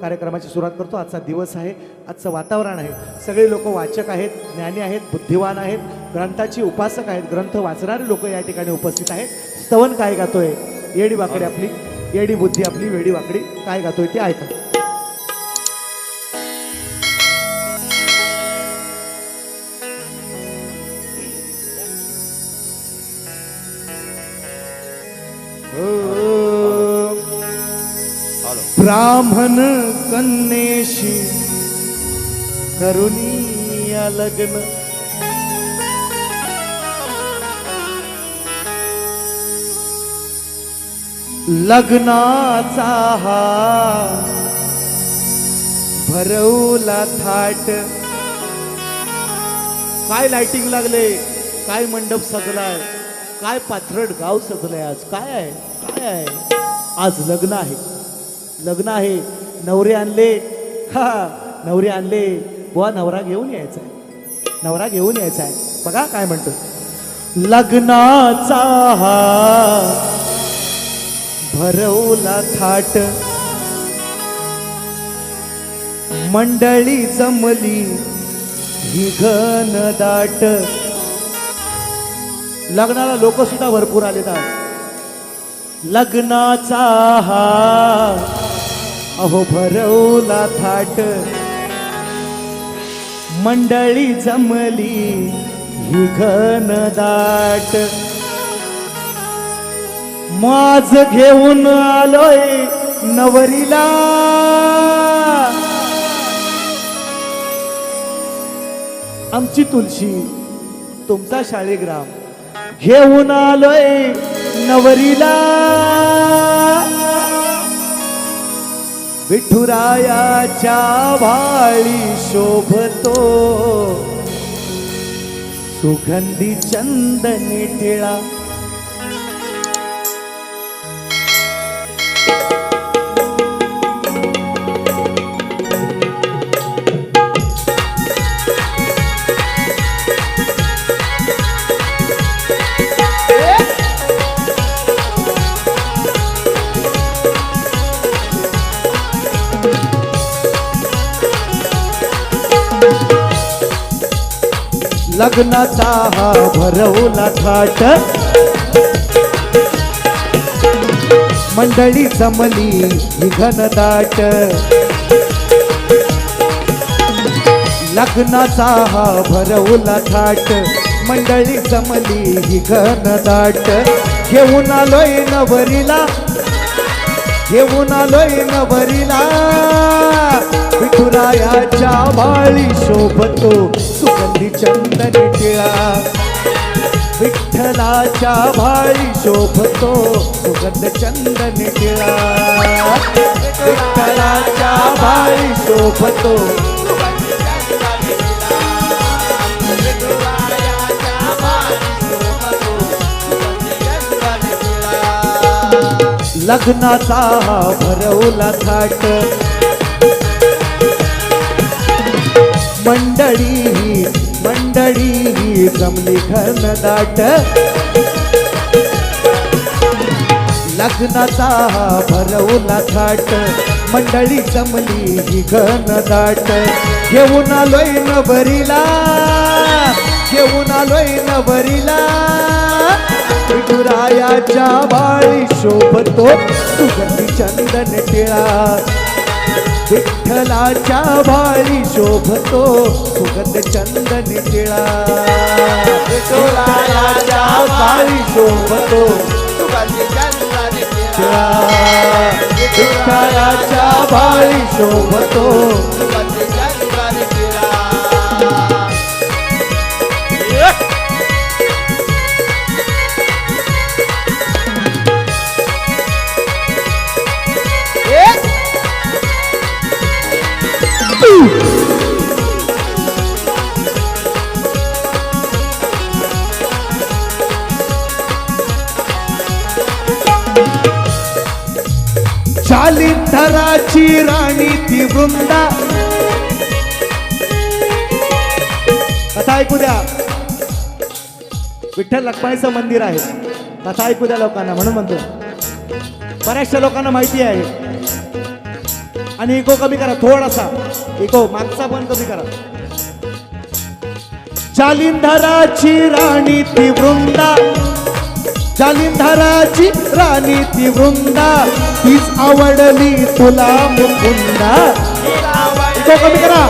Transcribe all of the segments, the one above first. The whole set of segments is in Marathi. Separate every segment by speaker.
Speaker 1: कार्यक्रमाची सुरुवात करतो. आजचा दिवस आहे. आजचं वातावरण आहे. सगळे लोक वाचक आहेत ज्ञानी आहेत बुद्धिवान आहेत ग्रंथाची उपासक आहेत ग्रंथ वाचणारे लोक या ठिकाणी उपस्थित आहेत. स्तवन काय गातोय? येडी वाकडी आपली येडी बुद्धी आपली वेडी वाकडी काय गातोय ते ऐका. ब्राह्मण कन्येशी करुणीया लग्न। लग्नाचा हा भरवला थाट। काय लाइटिंग लागले? काय मंडप सजलाय? काय पाथरट गाव सजलंय आज? काय आहे? काय आहे? आज लग्न आहे। लग्न आहे. नवरे आणले. हा नवरे आणले. बुवा नवरा घेऊन यायचा आहे. नवरा घेऊन यायचा आहे. बघा काय म्हणतो. लग्नाचा हा भरवला थाट. मंडळी जमली ही घन दाट. लग्नाला लोक सुद्धा भरपूर आले लग्नाचा हा अहो भरवला थाट. मंडळी जमली ही घन दाट. माझ घेऊन आलोय नवरीला. आमची तुलशी तुमचा शाळेग्राम. घेऊन आलोय नवरीला. विठुरायाच्या भाळी शोभतो. सुगंधी चंदनी टिळा लग्नाचा हा भरवला थाट. मंडळी जमली ही घनदाट. लग्नाचा हा भरवला थाट. मंडळी जमली ही घनदाट. घेऊन आलोय नवरीला. घेऊन आलोय नवरीला. विठुरायाच्या बाळी शोभतो सुगंधी चंदन टिळा विठ्ठलाच्या भाळी शोभतो सुगंध चंदन टिळा विठ्ठलाच्या भाळी शोभतो लग्नाचा भरवला थाट. मंडळी मंडळी जमली घन दाट लग्नाचा भरवला थाट मंडळी जमली ही घनदाट. घेऊन आलोय नवरीला घेऊन आलोय नवरीला. विठुरायाच्या बाळी शोभतो सुगंधी चंदन टिळा. विठ्ठलाच्या भाळी शोभतो. सुगंध चंदन टिळा विठ्ठलाच्या भाळी शोभतो. सुगंध चंदन टिळा विठ्ठलाच्या भाळी शोभतो. चाली थराची राणी ती वृंदा. कथा ऐकू द्या. विठ्ठल लक्ष्मणीचं मंदिर आहे. कथा ऐकू द्या लोकांना म्हणून म्हणतो. बऱ्याचशा लोकांना माहिती आहे. आणि इको कमी करा थोडासा. इको मागचा पण कमी करा. जालिंधराची राणी ती वृंदा. जालिंधराची राणी ती वृंदा. तीच आवडली तुला मुकुंदा. तो कमी करा.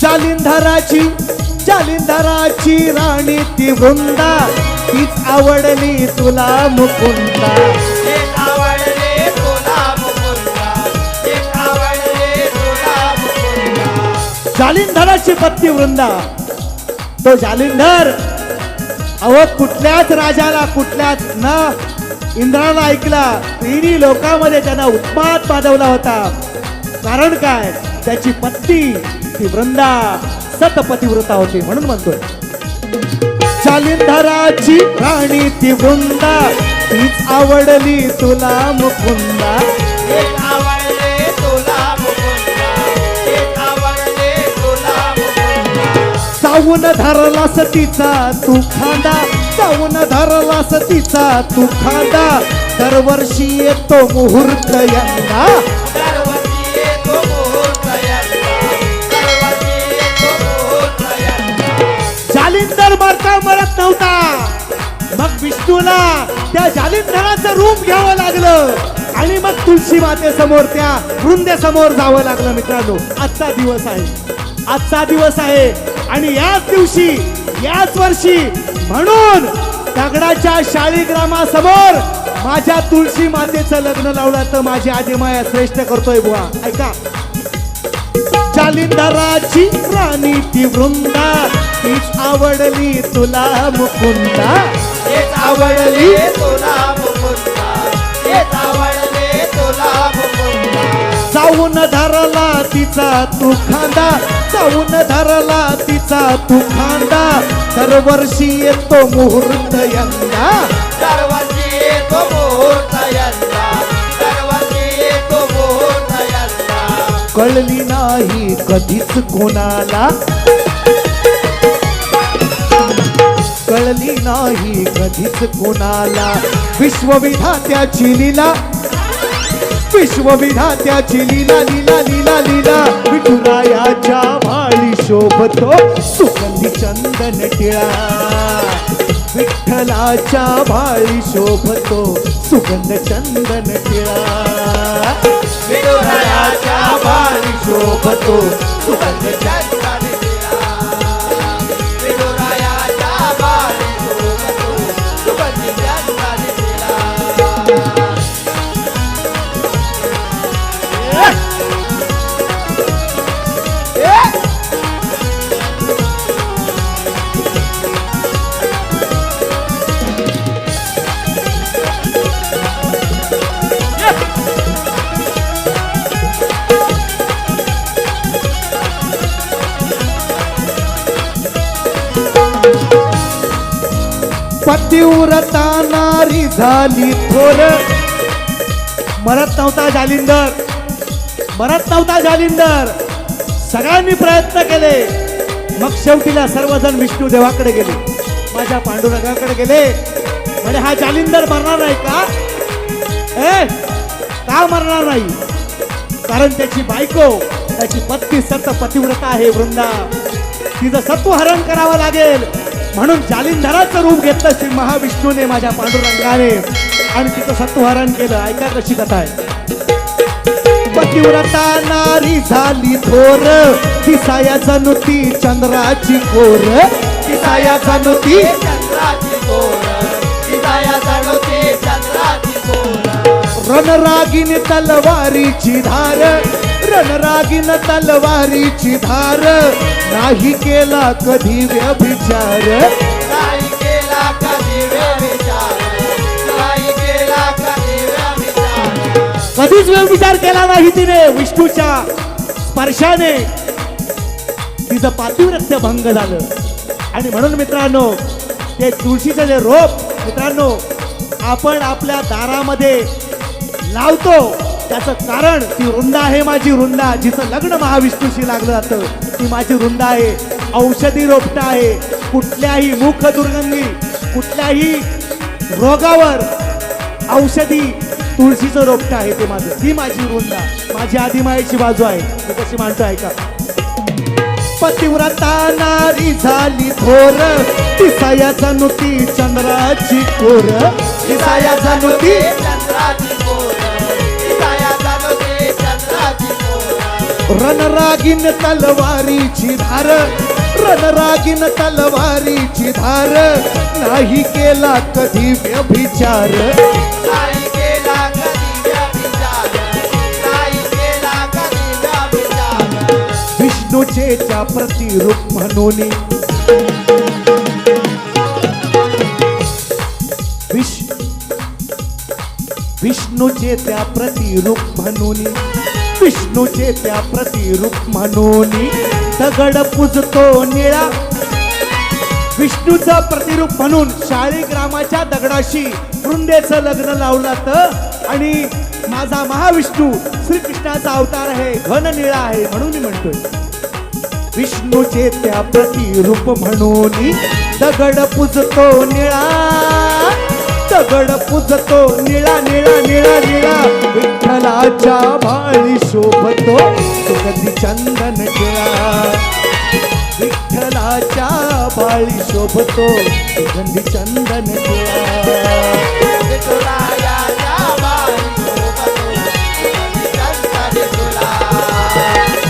Speaker 1: जालिंधराची जालिंधराची राणी ती वृंदा. तीच आवडली तुला मुकुंदा. जालिंधराची पत्ती वृंदा. तो जालिंधर अहो कुठल्याच राजाला कुठल्याच न इंद्राला ऐकला तिन्ही लोकांमध्ये त्यांना उत्पात पाजवला होता. कारण काय? त्याची पत्नी ती वृंदा सतपतिव्रता होती म्हणून म्हणतोय. जालिंधराची राणी ती वृंदा तीच आवडली तुला मुकुंदा. चावून धरला सतीचा तू खांदा. चावून धरला सतीचा तू खांदा. दरवर्षी येतो मुहूर्त यंदा. जालिंदर मरता मरत नव्हता. मग विष्णूला त्या जालिंधराचं रूप घ्यावं लागलं. आणि मग तुळशी मातेसमोर त्या वृंदेसमोर जावं लागलं मित्रांनो. आजचा दिवस आहे. आजचा दिवस आहे. आणि याच दिवशी याच वर्षी म्हणून दगडाच्या शाळीग्रामासमोर माझ्या तुळशी मातेचं लग्न लावलं तर माझी आजी माया श्रेष्ठ करतोय बुवा. ऐका. जालिंधराची राणी ती वृंदा तीच आवडली तुला मुकुंदा. आवडली चावून धरला तिचा तू खांदा चावून धरला तिचा तू खांदा दरवर्षी येतो मुहूर्त यंदा. कळली नाही कधीच कोणाला. कळली नाही कधीच कोणाला. विश्वविधात्याची लीला विश्वविधात्याची लीला लीला लीला लीला विठुरायाच्या भाळी शोभतो सुगंधी चंदन टिळा। विठ्ठलाच्या भाळी शोभतो सुगंध चंदन टिळा। विठुरायाच्या भाळी शोभतो सुगंध तीव्रता नारी झाली थोर. मरत नव्हता जालिंदर. मरत नव्हता जालिंदर. सगळ्यांनी प्रयत्न केले. मग शेवटीला सर्वजण विष्णू देवाकडे गेले. माझ्या पांडुरंगाकडे गेले. म्हणजे हा जालिंदर मरणार नाही का? ए का मरणार नाही? कारण त्याची बायको त्याची पत्नी सत पतिव्रता आहे वृंदा. तिचं सत्वहरण करावं लागेल. म्हणून जालिंधराचं रूप घेतलं श्री महाविष्णूने माझ्या पांडुरंगाने. आणि तिचं सत्वहरण केलं. ऐका कशी कथा आहे. पतिव्रता नारी झाली थोर. तिसाया जनुती चंद्राची कोर. तिसाया जनुती रणरागिनी तलवारीची धार. रणरागीन तलवारीची धार नाही केला कधी व्यभिचार. कधीच व्यभिचार केला नाही तिने विष्णूच्या स्पर्शाने. तिचं पातिव्रत्य भंग झालं. आणि म्हणून मित्रांनो ते तुळशीचं जे रोप मित्रांनो आपण आपल्या दारामध्ये लावतो. त्याचं कारण ती रुंदा आहे माझी रुंदा. जिचं लग्न महाविष्णूशी लागलं जातं ती माझी रुंदा आहे. औषधी रोपटा आहे. कुठल्याही मुख दुर्गंधी कुठल्याही रोगावर औषधी तुळशीचं रोपटं आहे ते माझं. ती माझी वृंदा माझी आदिमायेची बाजू आहे. मी कशी मांडतो आहे का पतिव्रता नारी झाली थोर. तिसाया जनुती चंद्राची कोर. तिसाया जनुती
Speaker 2: चंद्राची
Speaker 1: रणरागीन तलवारीची धार रणरागीन तलवारीची धार नाही केला कधी व्यभिचार.
Speaker 2: नाही केला कधी व्यभिचार नाही केला कधी व्यभिचार.
Speaker 1: विष्णूचे त्या प्रतिरूप म्हणून. विष विष्णूचे त्या प्रतिरूप म्हणून. विष्णूचे त्या प्रतिरूप म्हणून दगड पुजतो निळा. विष्णूचं प्रतिरूप म्हणून शाळी ग्रामाच्या दगडाशी वृंदेचं लग्न लावलं तर आणि माझा महाविष्णू श्रीकृष्णाचा अवतार आहे घन निळा आहे म्हणून मी म्हणतोय. विष्णूचे त्या प्रतिरूप म्हणून दगड पुजतो निळा. दगड पुजतो निळा निळा निळा निळा. शोभतो सुगंधी चंदन टिळा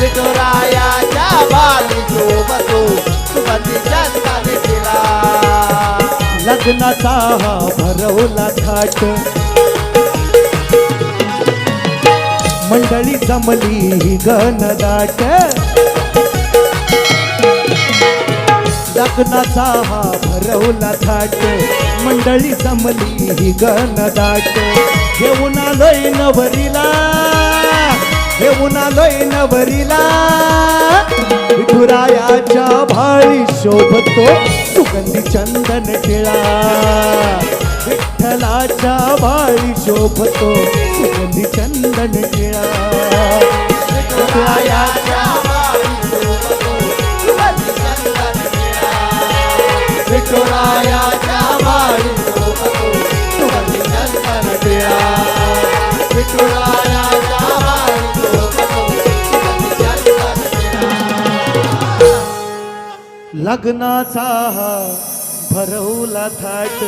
Speaker 2: विठुरायाच्या बाळी
Speaker 1: लग्नाचा हा भरवला थाट. मंडळी जमली ही लग्नाचा हा भरवला थाट मंडळी जमली ही गण दाट घेऊन आलोय नवरीला घेऊन आलोय नवरीला. विठुरायाच्या भाळी शोभतो सुगंधी चंदन टिळा. विठ्ठलाच्या भाळी शोभतो सुगंधी चंदन टिळा.
Speaker 2: विठुरायाच्या
Speaker 1: लग्नाचा हा भरवला थाट.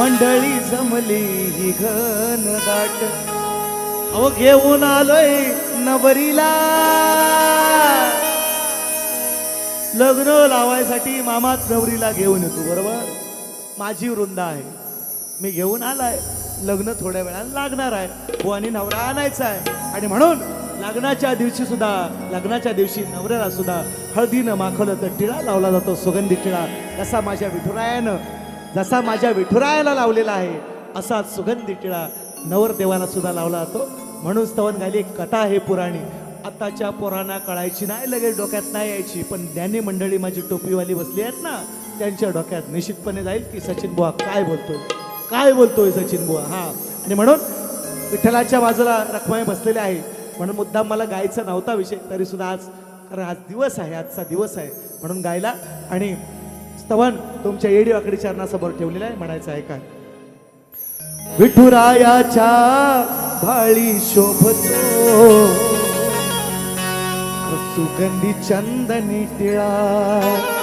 Speaker 1: मंडळी जमली ही घन दाट. अहो घेऊन आलोय नवरीला. लग्न लावायसाठी मामाच नवरीला घेऊन येतो बरोबर? माझी वृंदा आहे. मी घेऊन आलाय. लग्न थोड्या वेळानं लागणार आहे. हो आणि नवरा आणायचा आहे. आणि म्हणून लग्नाच्या दिवशी सुद्धा लग्नाच्या दिवशी नवऱ्याला सुद्धा हळदीनं माखवलं तर टिळा लावला जातो सुगंधी टिळा. जसा माझ्या विठुरायानं जसा माझ्या विठुरायाला लावलेला आहे असा सुगंधी टिळा नवरदेवाला सुद्धा लावला जातो. म्हणून स्तवन घाली एक कथा आहे पुराणी. आताच्या पोरांना कळायची नाही लगेच डोक्यात नाही यायची. पण ज्ञानी मंडळी माझी टोपीवाली बसली आहेत ना त्यांच्या डोक्यात निश्चितपणे जाईल की सचिन बुवा काय बोलतोय. काय बोलतोय सचिन बुवा? हा. आणि म्हणून विठ्ठलाच्या बाजूला रखमाई बसलेले आहे. म्हणून मुद्दाम मला गायचा नव्हता विषय तरी सुद्धा आज कारण आज दिवस आहे आजचा दिवस आहे म्हणून गायला. आणि स्तवन तुमच्या येडी वाकडी चरणासमोर ठेवलेलं आहे म्हणायचं आहे काय? विठुरायाच्या भाळी शोभतो. सुगंधी चंदनी टिळा.